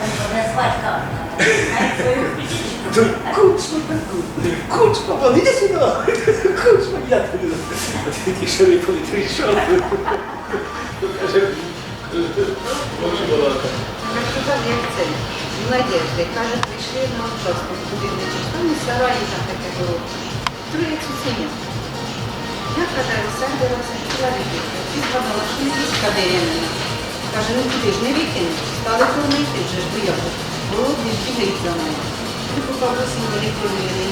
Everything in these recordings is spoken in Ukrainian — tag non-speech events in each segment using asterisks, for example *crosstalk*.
А то назвать как? Кучма, кучма, вон, іди сюди. Кучма, я тобі. Такі шарифи прийшов. Каже, може. Як сказав, як це, в Надежди, каже, прийшли на отпуск, туди не там і сараї там таке. Я каже, Олександр захотіла вийти. І згадала, що не. Каже, ну куди ж не викинеш? Стали кормити вже ж виявили. Голодний бігають за мною. І по бабусі мене кормили.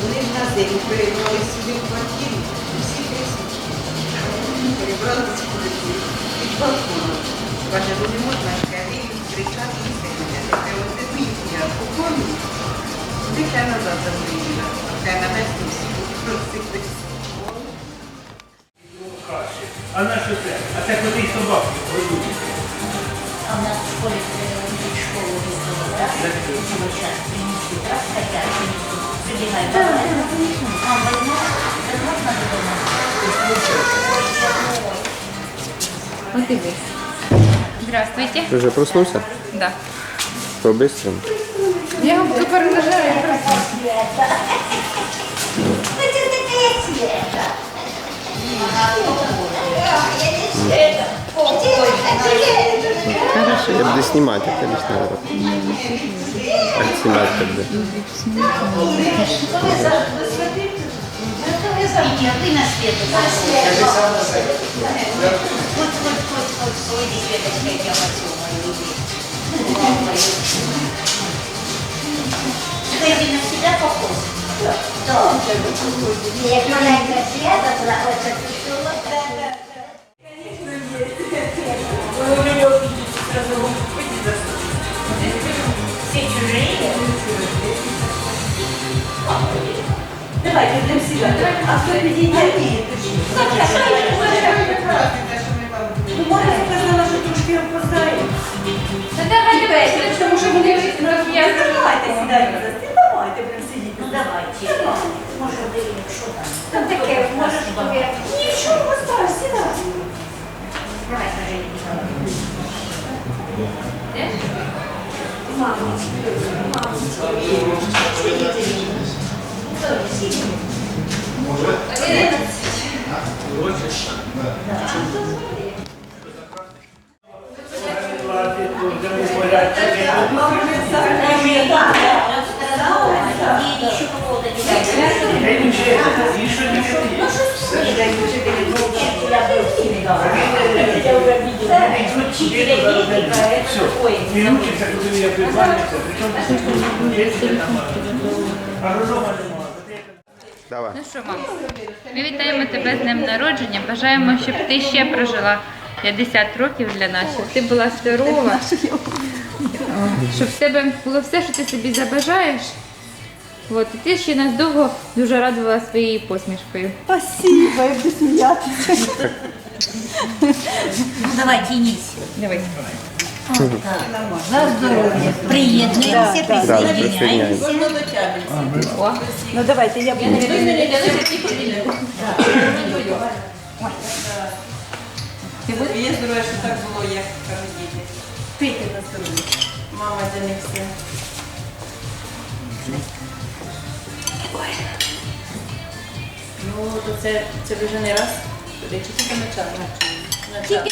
Вони в нас день перебрали собі в квартирі. Всі присічки. Перебрали ці квартири. Під балконом. Каже, ну не можна, каже, кричати і сидіти. Каже, от ти поїхав, я покормлю. Ти хай назад забрила. А хай на весну всі просились. А на що це? А це коти й собаки годують. А у нас в школе э, в школу выставили, да? Вот сейчас принесли, раз хотят, принесут. Прибегай, да, А, война, это можно дома? Вот и весь. Здравствуйте. Ты уже проснулся? Да. По-быстрому. Я вам только рожаю. Это такая света. Хорошо. Я буду снимать, это лишний раз. Как снимать тогда? Нет, ты на свету. На свету. Хоть, хоть, хоть, хоть, ой, иди, Светочка, я тебя хочу, мою любимую. Ты на себя похож? Да. Нет, маленькая света, вот это Все чужие. Давайте для себя. А кто объединяет? Ну, може, я казала, що трошки опоздаю. Да давай, давай, потому что мы я Давайте сідайте за стіл, давайте прям сидіти. Давайте. Може, ви, що там? Там таке, може, що ви... Нічого, поставь, сідай. Давай, скажи, Мама, мама, сидите. Еще І учиться, коли я призванюся, причому є там агронома. Давай. Ну що, мам, ми вітаємо тебе з днем народження. Бажаємо, щоб ти ще прожила 50 років для нас, щоб ти була здорова, щоб в тебе було все, що ти собі забажаєш. От, і ти ще нас довго дуже радувала своєю посмішкою. Спасибо, я буду смеяться. Ну, давай, тянись. Давай. За здоровье. Приедемся, Да. Ну давайте, я буду. Я здорова, що так було, як кажуть діти. Пийте на здоров'я. Мама для них все. Ну, то це, це вже не раз чи тільки час?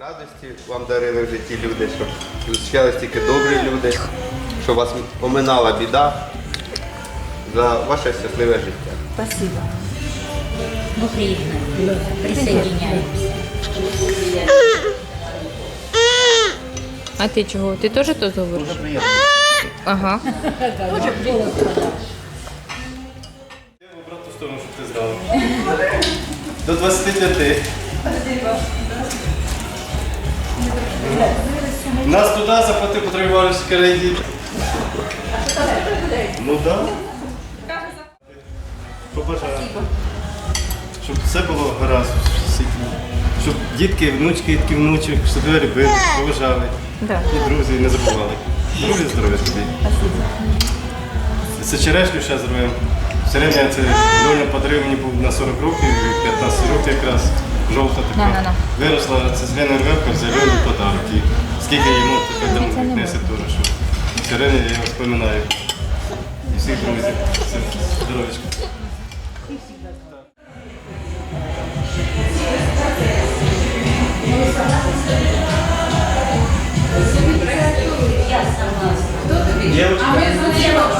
Радості вам дарили в житті люди, щоб зустрічались тільки добрі люди, щоб вас оминала біда за ваше щасливе життя. Спасибо. Ну, приятно. Присоединяемся. А ти чого? Ти теж то говориш? Ага. В обратну сторону, щоб ти знала. До 25. Нас туди заплатив Петро Іванович кредит. Ну так. Побажаю. Щоб все було гаразд щоб дітки, внучки, дітки, внучок, щоб тебе любили, поважали. І друзі не забували. Здоров'я, здоров'я тобі. Це черешню зараз зробимо. Середня це доля подарив мені був на 40 років, 15 років якраз. Жовта така. На-на-на. Виросла це з Лени Рвевка, взяли подарок. І скільки йому тепер там несе теж, що середня я його вспоминаю. І всіх друзів. Все, Здоров'ячко. Дождатися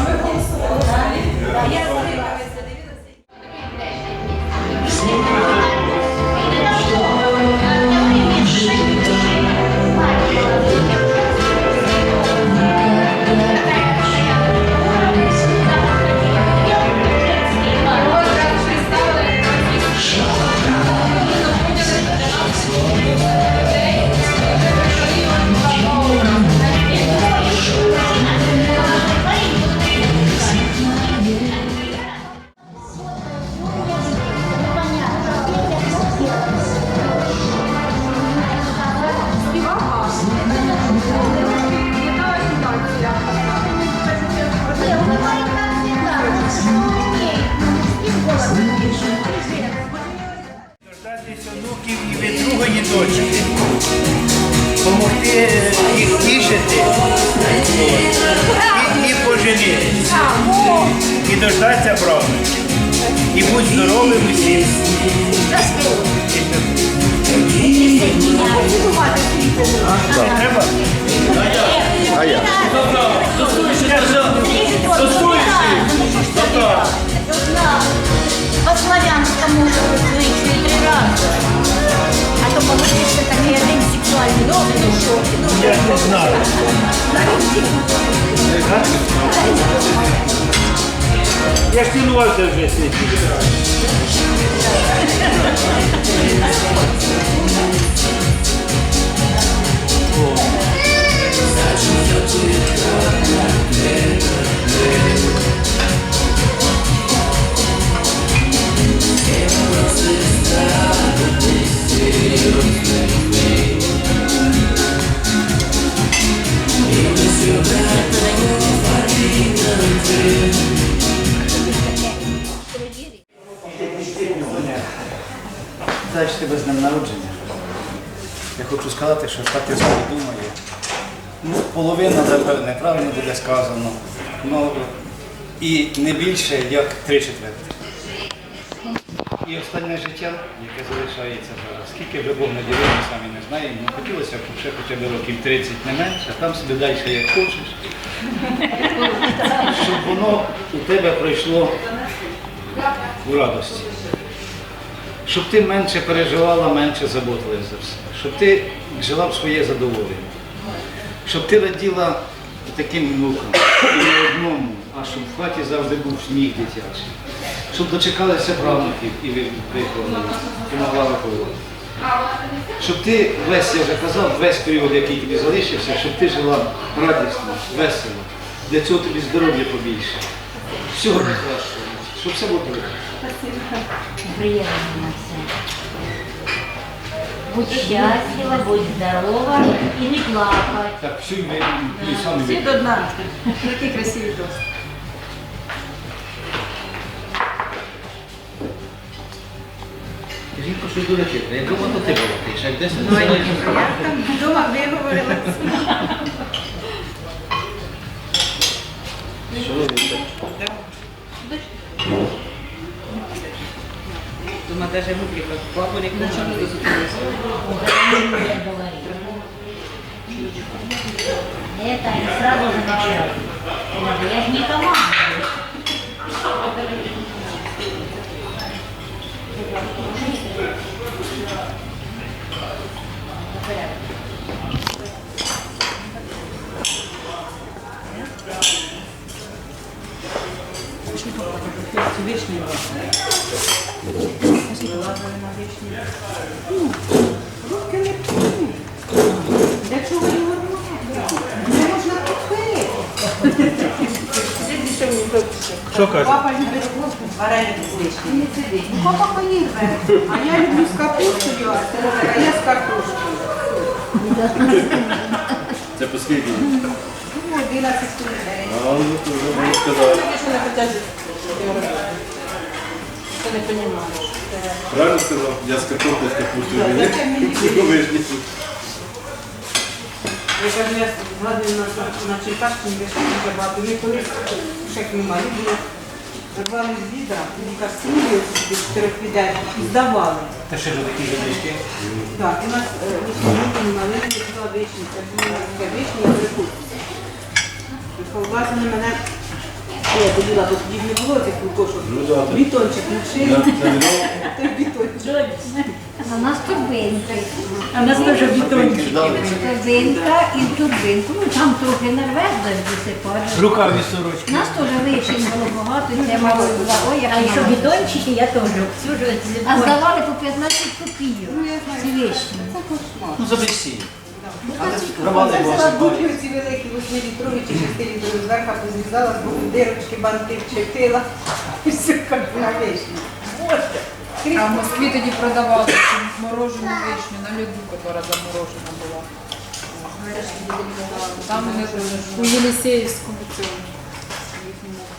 І дождатися правнуків. І будь здоровим усім. Не треба? А я? По-славянському звичні три рази. А то получиться такий один сексуальний досвід, що Я не знаю. Я ж цілувався вже стільки. Далі тебе з днем народження. Я хочу сказати, що так я собі думаю. Ну, половина, напевне, неправильно буде сказано. Ну, і не більше, як три четверти. І останнє життя, яке залишається зараз. Скільки вже Бог наділив, ми самі не знаємо. Ну, хотілося б ще хоча б років 30 не менше, а там собі далі як хочеш. Щоб воно у тебе пройшло в радості щоб ти менше переживала, менше заботилась за все, щоб ти жила в своє задоволення, щоб ти раділа таким внукам, не одному, а щоб в хаті завжди був сміх дитячий, щоб дочекалися правнуків і ви- виховали, могла виховувати. Щоб ти весь, я вже казав, весь період, який тобі залишився, щоб ти жила радісно, весело, для цього тобі здоров'я побільше. Всього найкращого, щоб все було добре. Приємно на все. Будь щаслива, будь здорова і не плакай. Так, ми, ми самі до дна. Такі красиві тост. Жінка щось дуже хитра. Я думав, то ти була тиша. Як десь Ну, я там вдома виговорила. Дома даже рубрика «Папа не Это и сразу же начать. Я же не команда. Для чого його робити? Це можна купити. Дідусь, що мені добре. Що каже? Папа любить вареники з вишнею. Не сидить. Ну, папа поїв. А я люблю з капустою, а це- а я з картошкою. Це по скільки? Ну, 11 гривень. А, ну, то вже можна сказати. Ти не розумієш. Правильно сказав? Я з капустою. *laughs* Вишні. Я кажу, я згадую на, Черкашці, де ще дуже багато. Ми колись, ще малі були, рвали з відра, і каструлі собі чотирьох піде і здавали. Та ще ж такі жіночки. Так, у нас вишні малини, була вишниця, була така вишня, я прикупила. Колбаси на мене, я бо тоді не було цих лукошок. Бітончик навчили. *laughs* Той бітончик. А у нас турбинка. А нас теж бітончик. Турбинка і турбинку. Ну там трохи нарвезли висипали. Рукаві сорочки. У нас теж вишень було багато, і це мало була. Ой, як А якщо мало. бідончики, я теж всю ж А здавали по 15 копійок. Ці вишні. Ну, за бесію. Взяла бутилки ці великі, 8 чи 6 літрові, зверху позрізала, з боку дирочки, банти вчепила. І все, як на вишні. Боже. А в Москве тоді продавали морожену вишню на льоду, яка заморожена була. Там вони у Єлисеївському цьому.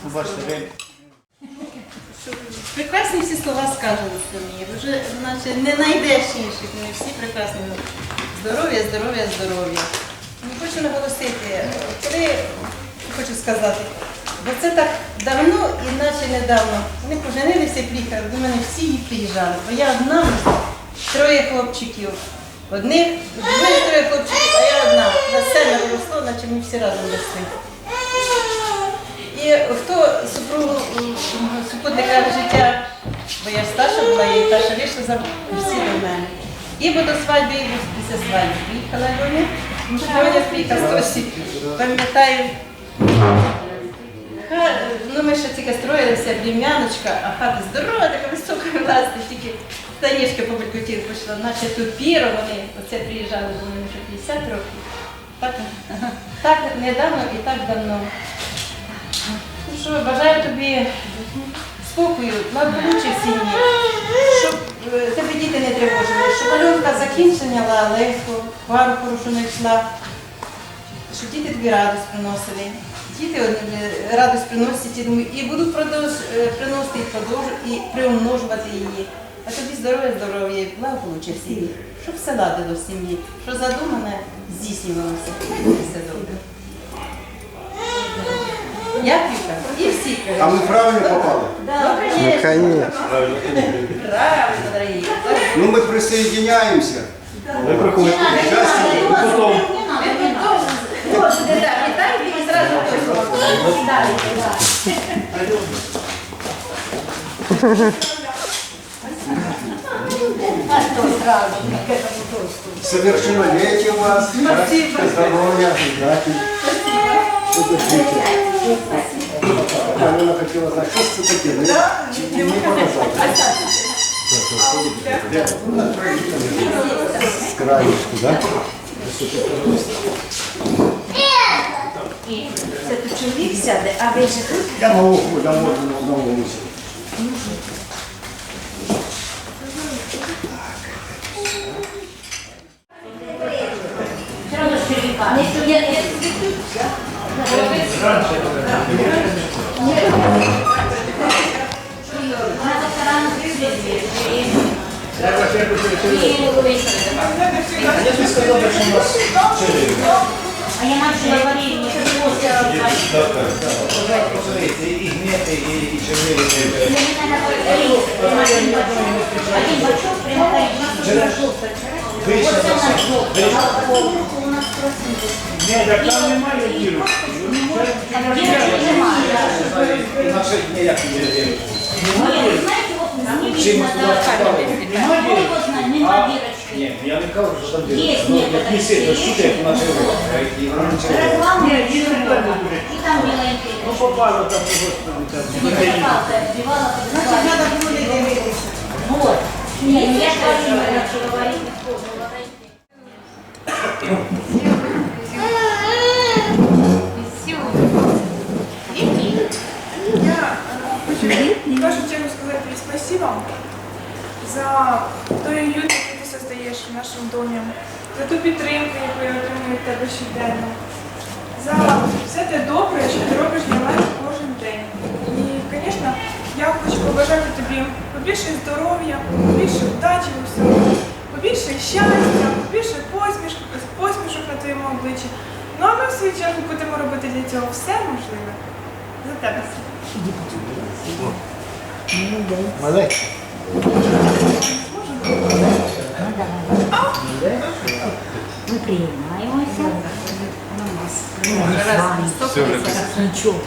Ну, Бачите, ви Прекрасні всі слова сказані самі. Вже наче не знайдеш інших. Вони всі прекрасні. Здоров'я, здоров'я, здоров'я. Ну, хочу наголосити, коли хочу сказати, бо це так давно і наче недавно. Вони поженилися і приїхали. До мене всі їх приїжджали. Бо я одна, троє хлопчиків. Одних, двоє троє хлопчиків, а я одна. На семеро росло, наче ми всі разом росли. І хто супругу супутника життя, бо я старша була, і перша вийшла за всі до мене. І бо до свадьби, і бо після свадьби приїхала до них. Сьогодні приїхав хтось, пам'ятаю. Ну, ми ще тільки строїлися, брім'яночка, а хата здорова, така висока *laughs* власне, тільки станішки по Белькутір пішла, наче тут піро вони, оце приїжджали мене вже 50 років. Так, так недавно і так давно. Ну що, бажаю тобі спокою, благополуччя в сім'ї, щоб тебе діти не тривожили, щоб Альонка закінчення легко, пару хорошу не йшла, щоб діти тобі радість приносили. Діти е, радість приносять і будуть е, приносити і, продовж, і приумножувати її. А тобі здоров'я, здоров'я благополуччя в сім'ї, щоб все ладило в сім'ї, що задумане здійснювалося. Все добре. Я Віка, і всі кажуть. А ми правильно попали? Да, Ну, конечно. конечно. Правильно, дорогие. Ну, ми присоединяємося. Ви приходите. Потім. Да, Вітаю і зразу Совершеннолетие у вас. Спасибо. Здоровья, удачи. Алена хотела знать, что это такие. Да, не показать. С краешку, да? Це тут чоловік сяде, а ви ж тут. Я на уху, я можно на улице. Не сюди, не сюди. А я начала варенье. Посмотрите, і гнети, і, і. Один бачок прямо Вийшли на все. у нас просто Ні, так там немає дірок. Інакше ніяк не буде. Знаете, Чим вот нас цікавить? Нема дірочки. Ні, я не кажу, що там Є, Ну, ні, як не сильно шути, як вона червона. І вона не червона. Разламує червона. І там біленький. Ну, попало там, господи, там. Збивала, Значить, треба було не дивитися. Вот. Ні, ну я ж говорю, я хочу чергу сказати спасибо за тої люди, які ти создаєш в нашому домі, за ту підтримку, яку я отримую тебе щоденно, за все те добре, що ти робиш для мене кожен день. І, звісно, я хочу побажати тобі побільше здоров'я, побільше вдачі у побільше щастя, побільше посмішок, на твоєму обличчі. Ну а ми в свою чергу будемо робити для цього все можливе. За тебе. Маленький. Ми приймаємося. Нічого.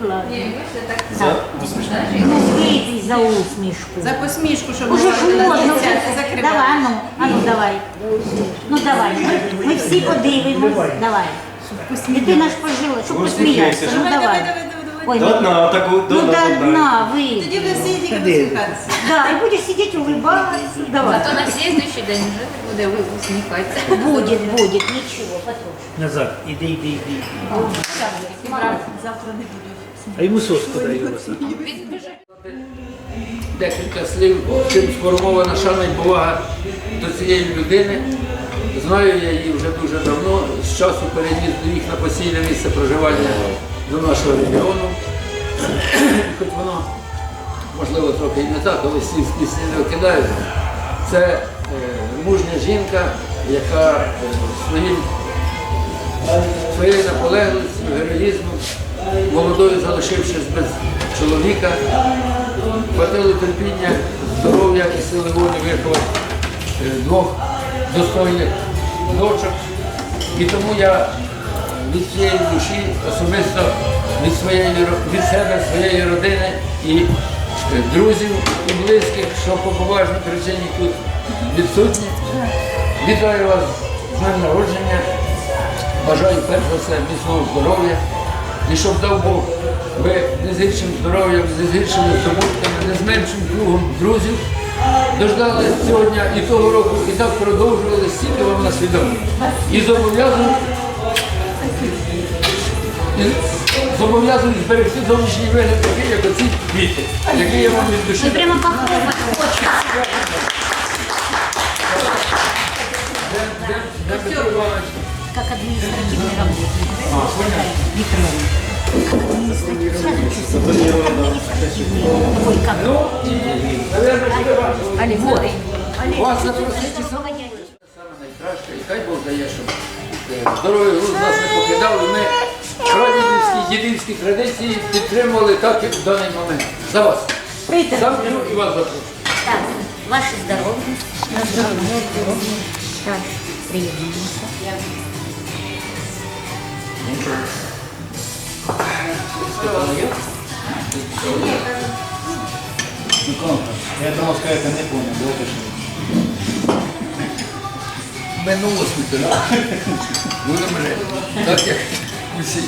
За усмішку. Ну, вийди за усмішку. За посмішку, щоб Уже ж можна закривати. Давай, ну, а ну давай. Ну давай. Ми всі подивимось. Давай. Дитина ж пожила, щоб посміятися. Ну Давай, давай. давай, давай, давай. Ой, До дна, таку, до Ну дна, до до дна. дна, ви. Тоді ви всі тільки посміхатися. Да, и будешь сидеть улыбаться. Давай. Зато на слідуючий день вже буде усміхатися. Будет, будет, ничего, потом. Назад, іди, іди, іди. Завтра не буду. А йому соску дай. Декілька слів, чим сформована шана і повага до цієї людини. Знаю я її вже дуже давно, з часу переніс до їх на постійне місце проживання до нашого регіону. *clears throat* Хоч воно, можливо, трохи і не так, але всі пісні не викидають. Це е, мужня жінка, яка е, своїм своєю наполегливістю, героїзмом, молодою залишившись без чоловіка, хватило терпіння, здоров'я і сили волі виховати е, двох достойних дочок. І тому я від цієї душі особисто від, своєї, від себе, своєї родини і е, друзів і близьких, що по поважній причині тут відсутні. Вітаю вас з днем народження. Бажаю перш за все міцного здоров'я. І щоб дав Бог, ви не з гіршим здоров'ям, не з гіршими здобутками, не з меншим кругом друзів дождали цього дня і того року, і так продовжували стільки вам на свідомо. І зобов'язую і зобов'язую зберегти зовнішній вигляд такий, як оці квіти, який я вам від душі. Прямо похлопать хочется. Как административный работник. А, понял. Ой. Вас запросити саме найкраще, хай Бог дає, щоб е, здоровий нас не покидав, і ми прадідівські, дідівські традиції підтримували так, як в даний момент. За вас. Сам беру і вас запрошую. Так, ваше здоровье. На здоровье. Так, приемлемся. Я думав, сказати, не понял, добре, що. Минуло світила. Будемо жити. Так як усі.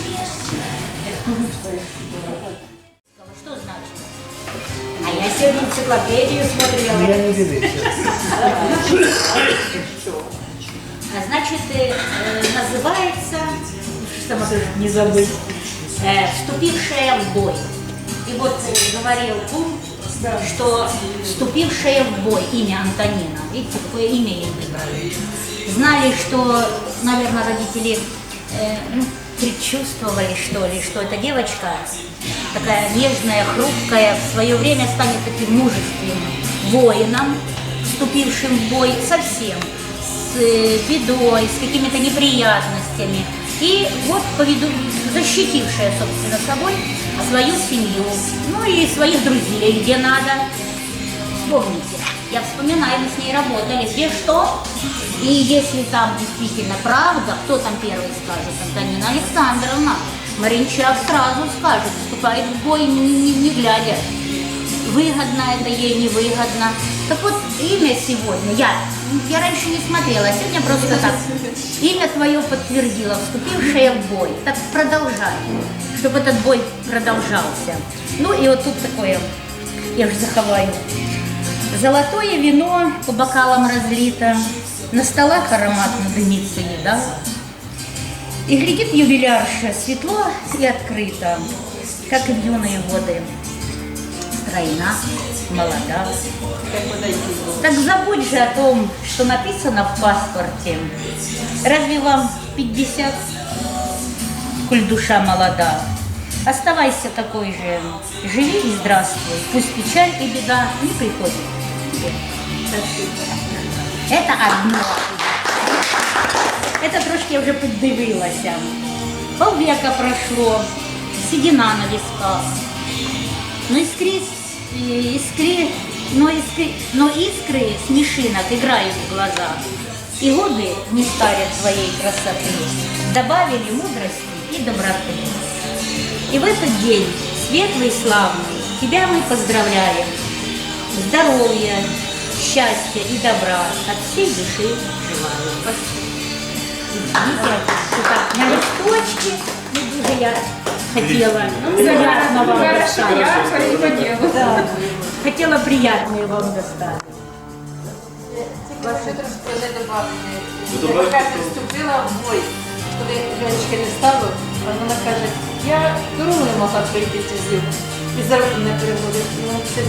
Что значит? А я сегодня энциклопедию смотрела. Я не дивився. А Значит, э, э, называется, чтобы не забыть, Э, «Вступившая в бой». И вот э, говорил пункт, что «Вступившая в бой» имя Антонина. Видите, какое имя ей выбрали. Знали, что, наверное, родители э, ну, предчувствовали, что ли, что эта девочка такая нежная, хрупкая, в свое время станет таким мужественным воином, вступившим в бой совсем, с э, бедой, с какими-то неприятностями. И вот поведу, защитившая, собственно, собой свою семью, ну и своих друзей, где надо. Вспомните, я вспоминаю, мы с ней работали, где что. И если там действительно правда, кто там первый скажет? Антонина Александровна. Маринчак сразу скажет, вступает в бой, не, не- не глядя. Выгодно это ей, невыгодно. Так вот, имя сегодня, я, я раньше не смотрела, а сегодня просто так. Имя твое подтвердило, вступившая в бой. Так продолжай, чтобы этот бой продолжался. Ну и вот тут такое, я же заховаю. Золотое вино по бокалам разлито, на столах ароматно дымится еда. И глядит юбилярша светло и открыто, как и в юные годы. Стройна, молода. Так забудь же о том, что написано в паспорте. Разве вам 50, коль душа молода? Оставайся такой же, живи и здравствуй. Пусть печаль и беда не приходят. Это одно. Это трошки я вже піддивилася. Полвека пройшло, седина на висках. Но искри, искри, но, искри, но искры смешинок играют в глазах. И годы не старят своей красоты. Добавили мудрости и доброты. И в этот день, светлый и славный, тебя мы поздравляем. Здоровья, счастья и добра от всей души желаю. Что так на листочке, ну, дуже я хотела приятно вам Хорошо, и по делу. Хотела приятное вам доставить. Трошки не добавити. Добавити. Яка вступила в бой, коли Женечки не стало, а вона каже, я дорогу не могла пройти цю зиму. І за руку не переводить. Ну, це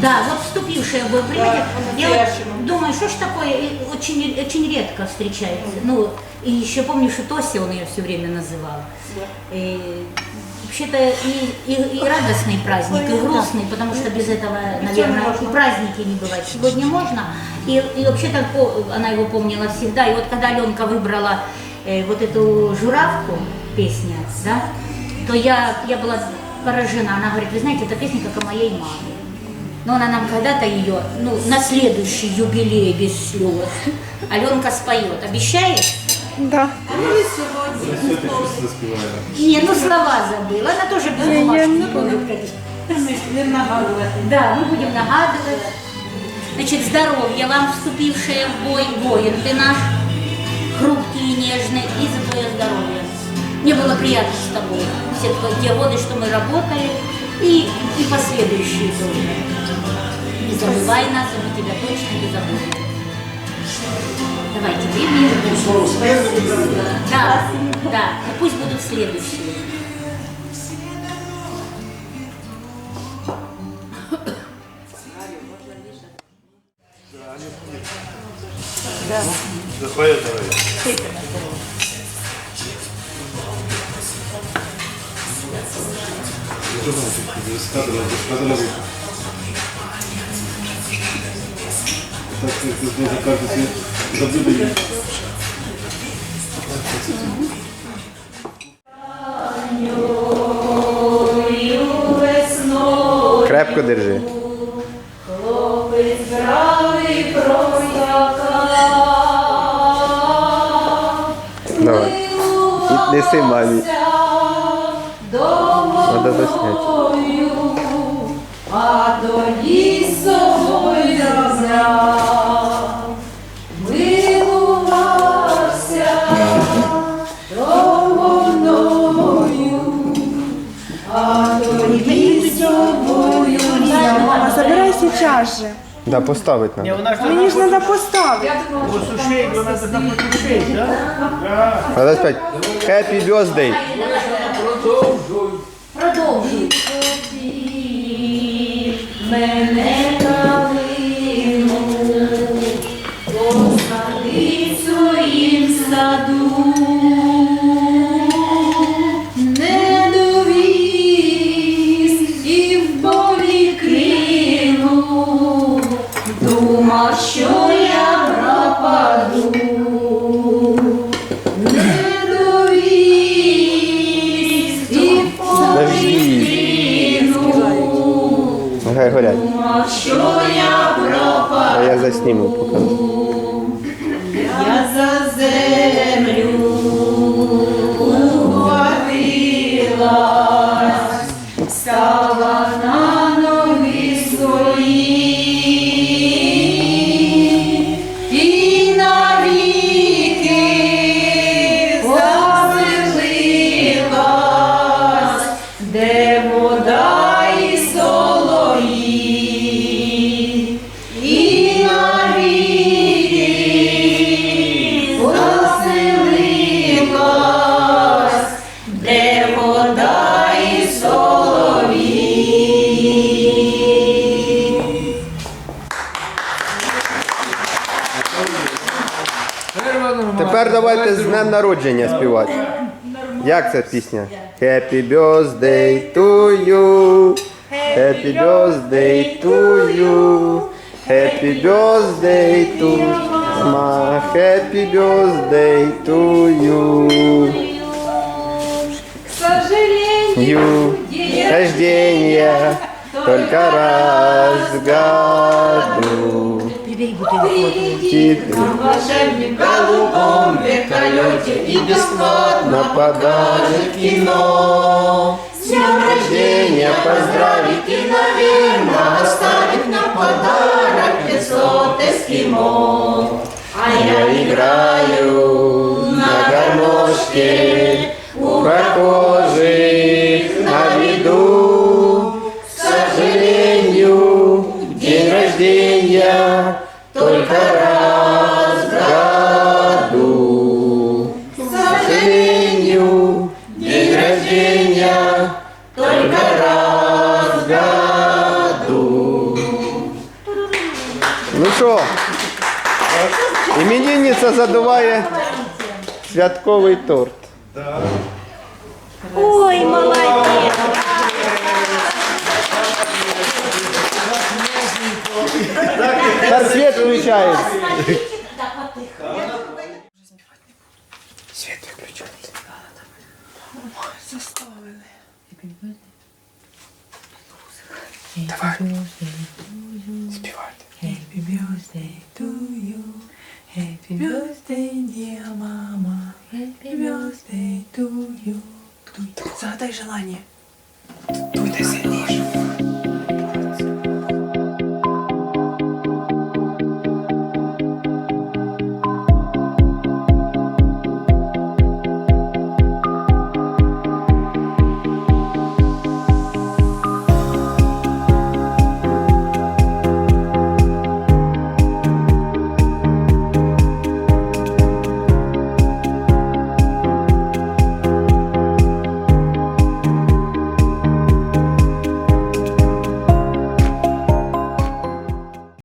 Да, вот вступившая в бой, Да, я вот думаю, что ж такое, и очень, очень редко встречается. Ну, и еще помню, что Тося, он ее все время называл. И, вообще-то и, и, и радостный праздник, и грустный, потому что без этого, наверное, и праздники не бывают. Сегодня можно, и, и вообще-то она его помнила всегда. И вот когда Аленка выбрала э, вот эту журавку, песня, да, то я, я была поражена. Она говорит, вы знаете, эта песня как о моей маме. Но она нам когда-то ее, ну, на следующий юбилей без слез, Аленка споет. Обещаешь? Да. А ми сьогодні. Ні, ну слова забыла, она тоже без бумажки повикати. Ми будемо. Да, мы будем нагадывать. Значит, здоровья вам вступивши в бой, воїн ты наш, хрупкий и нежный. И за твоє здоровье. Мне было приятно с тобой. Все те годы, что мы работали, и, и последующие тоже. Не забывай нас, и мы тебя точно не забудем. Давайте, выпьем. Да, да, и пусть будут следующие. За твоє здоров'я. Сказано, сказано. Так, це дуже кажуть, забуде. Крепко держи. Давай. Неси мамі. Надо засняти. А тоді собою взяв, забирай сейчас же. Да, поставить надо. Мені ж треба поставити. Посушить, вона треба потушить, спять. Happy birthday. Продовжуй. Продовжуй. мене засніму поки. Давайте з днем народження співати. Як ця пісня? Happy birthday to you. Happy birthday to you. Happy birthday to my happy birthday to you. К сожалению, You. Рождения только раз в году. Птицы в волшебном голубом вертолете и бесплатно подарок кино. С днем рождения поздравить и, наверное, оставить нам подарок 500 эскимо. А я играю на гармошке у прохожих іменинниця задуває святковий торт. Ой, молодец. Так свет включається. Свет виключається. Заставили. Давай. Співайте. Happy birthday to you. Happy birthday dear mama, happy birthday to you. Загадай желание. Дуй,